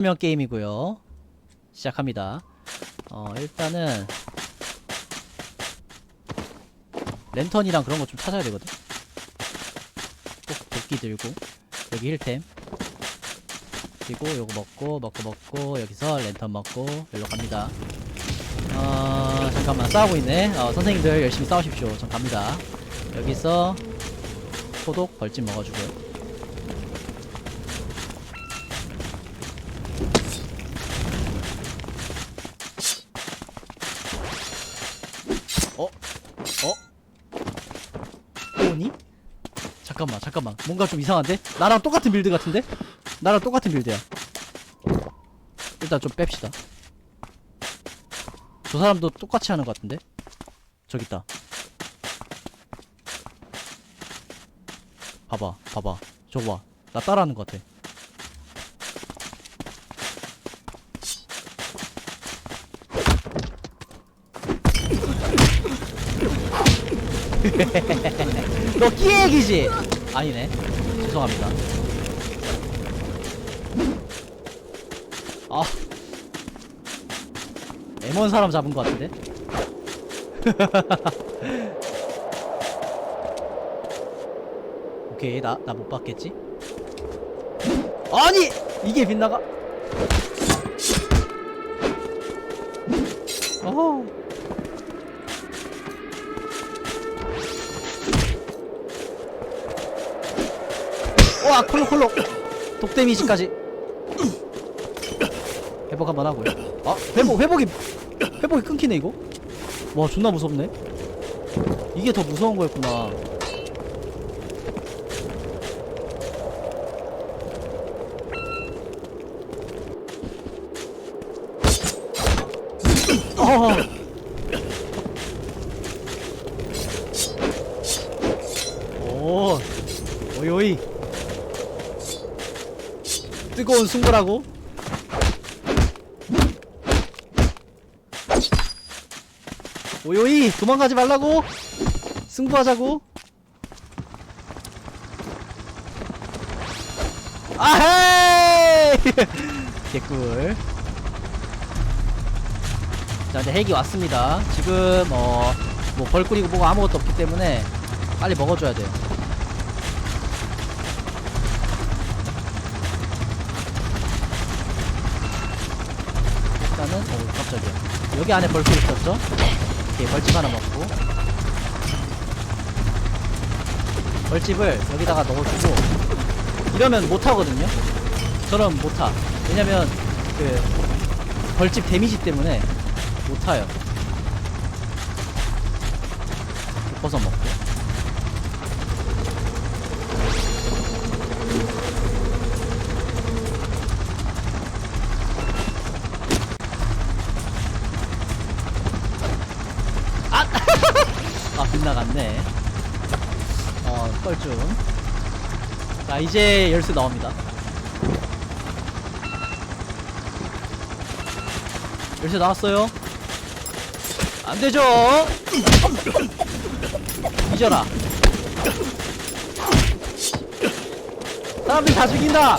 명 게임이고요. 시작합니다. 어, 일단은 랜턴이랑 그런 거 좀 찾아야 되거든. 꼭 도끼 들고 여기 힐템 그리고 요거 먹고 먹고 먹고 여기서 랜턴 먹고 일로 갑니다. 어, 잠깐만 싸우고 있네. 어, 선생님들 열심히 싸우십시오. 전 갑니다. 여기서 소독 벌집 먹어주고요. 어? 어? 오니? 잠깐만 잠깐만 뭔가 좀 이상한데? 나랑 똑같은 빌드 같은데? 나랑 똑같은 빌드야 일단 좀 뺍시다 저 사람도 똑같이 하는 것 같은데? 저기 있다 봐봐 봐봐 저거 봐나 따라하는 것 같아 너 끼얘기지? 아니네. 죄송합니다. 아. M1 사람 잡은 것 같은데? 오케이, 나, 나 못 봤겠지? 아니! 이게 빗나가? 어허. 와 콜로 콜로 독 데미지까지. 회복 한번 하고요. 아 회복 회복이 회복이 끊기네 이거? 와 존나 무섭네. 이게 더 무서운 거였구나. 어. 오 오이오이 뜨거운 승부라고? 오요이 도망가지 말라고? 승부하자고? 아헤이! 개꿀. 자 이제 헬기 왔습니다. 지금 어뭐 벌꿀이고 뭐고 아무것도 없기 때문에 빨리 먹어줘야 돼요 일단은 오 깜짝이야 여기 안에 벌꿀 있었죠? 오케이 벌집 하나 먹고. 벌집을 여기다가 넣어주고 이러면 못하거든요? 저는 못하. 왜냐면 그 벌집 데미지 때문에 못타요. 벗어 먹고 어 뻘쭘 자 이제 열쇠 나옵니다. 열쇠 나왔어요. 안 되죠? 잊어라. 사람들 다 죽인다.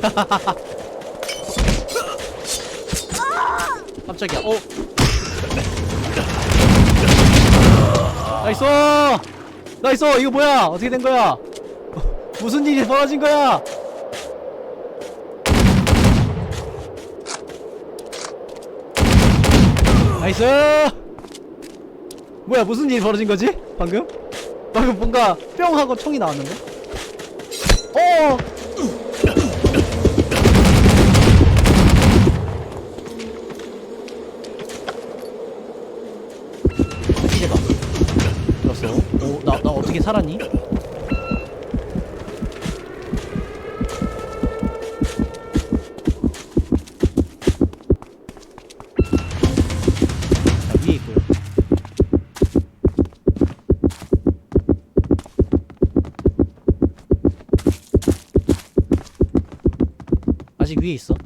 깜짝이야. 어 나이스! 나이스! 이거 뭐야? 어떻게 된 거야? 무슨 일이 벌어진 거야? 나이스! 뭐야 무슨 일이 벌어진 거지? 방금? 방금 뭔가 뿅 하고 총이 나왔는데? 어 아직 위에 있어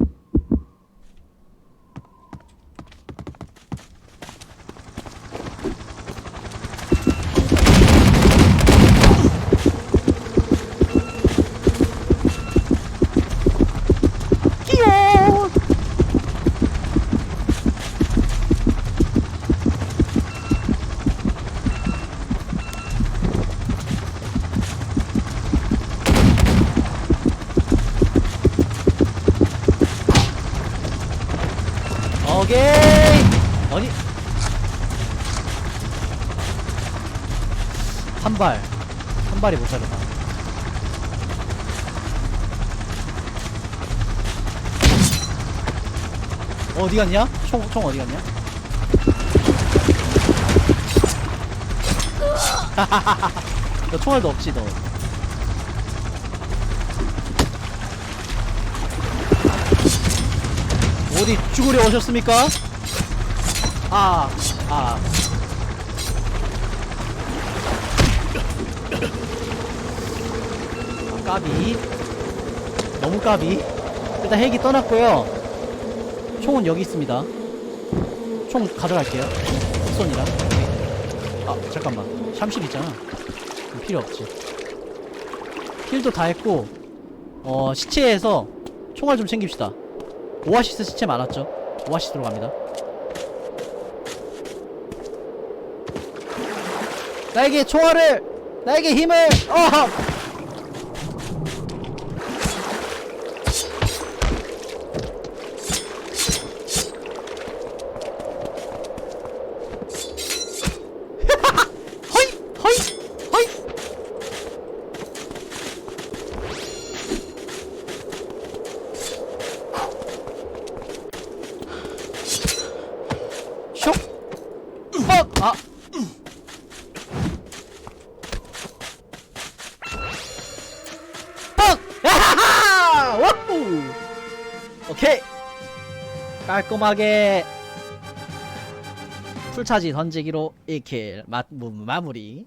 오케이 아니 한발 한 발이 못 자르다 어디 갔냐? 총, 총 어디 갔냐? 너 총알도 없지 너 어디 죽으려 오셨습니까? 아, 아. 까비. 너무 까비. 일단 헬기 떠났고요. 총은 여기 있습니다. 총 가져갈게요. 손이랑. 아, 잠깐만. 샴실 있잖아. 필요 없지. 힐도 다 했고, 어, 시체에서 총알 좀 챙깁시다. 오아시스 시체 많았죠? 오아시스로 갑니다. 나에게 총알을! 나에게 힘을! 어! 오케이! 깔끔하게 풀차지 던지기로 1킬 마, 무- 마무리